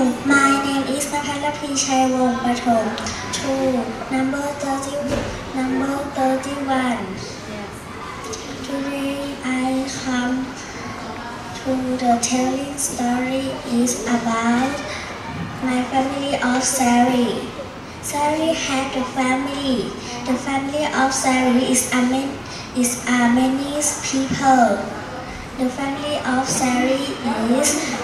My name is Papanlapi Chaiwong Pathom. Number 30, number 31. Today I come to the telling story is about my family of Sari. Sari had a family. The family of Sari is a man, is a many people. The family of Sari is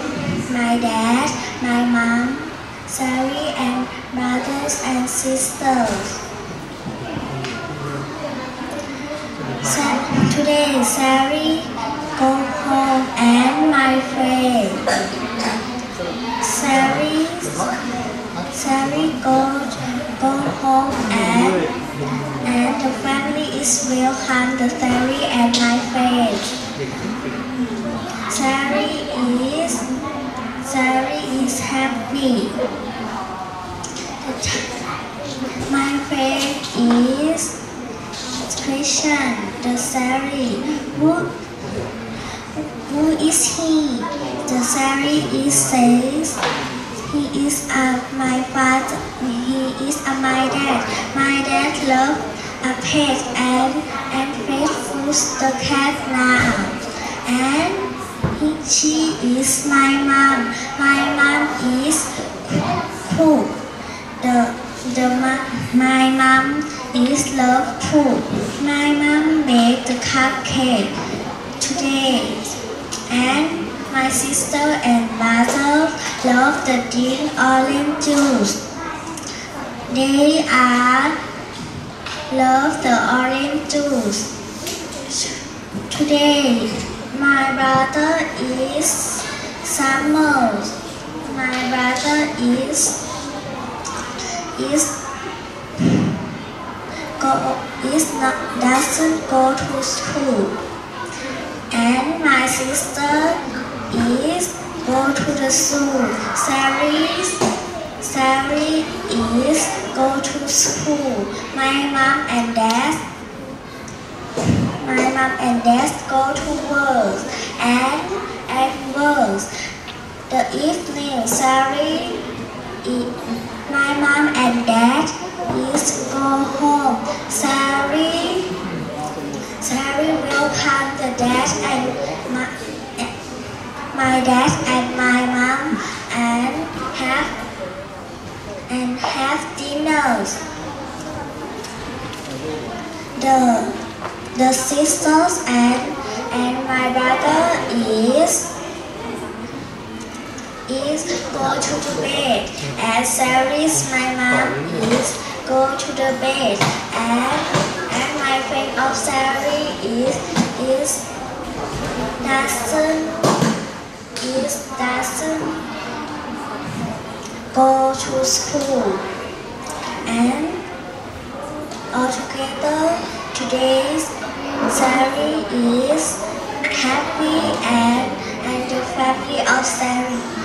my dad, my mom, Sari and brothers and sisters. Sa- Today, Sari go home and my friend. Sari, Sari go go home and and the family is welcome the Sari and my friend. Sari is Is happy. My friend is Christian the Sari. Who who is he? The Sari is says he is a my father. He is a my dad. My dad love a pet and and faithful the cat now. She is my mom. My mom is cook. The the my mom is love food. My mom made the cupcake today. And my sister and mother love the green orange juice. They are love the orange juice. Today, my brother is summer. My brother is is go is not doesn't go to school. And my sister is go to the school. Sari Sari is go to school. My mom and dad and dad go to work and at work the evening sorry, my mom and dad is go home. Sari Sari welcome the dad and my, my dad and my mom and have and have dinners. The the sisters and and my brother is is go to the bed. And Sarah's my mom is go to the bed. And and my friend of Sarah is is doesn't is doesn't go to school. And altogether today's Sari is happy and and the family of Sari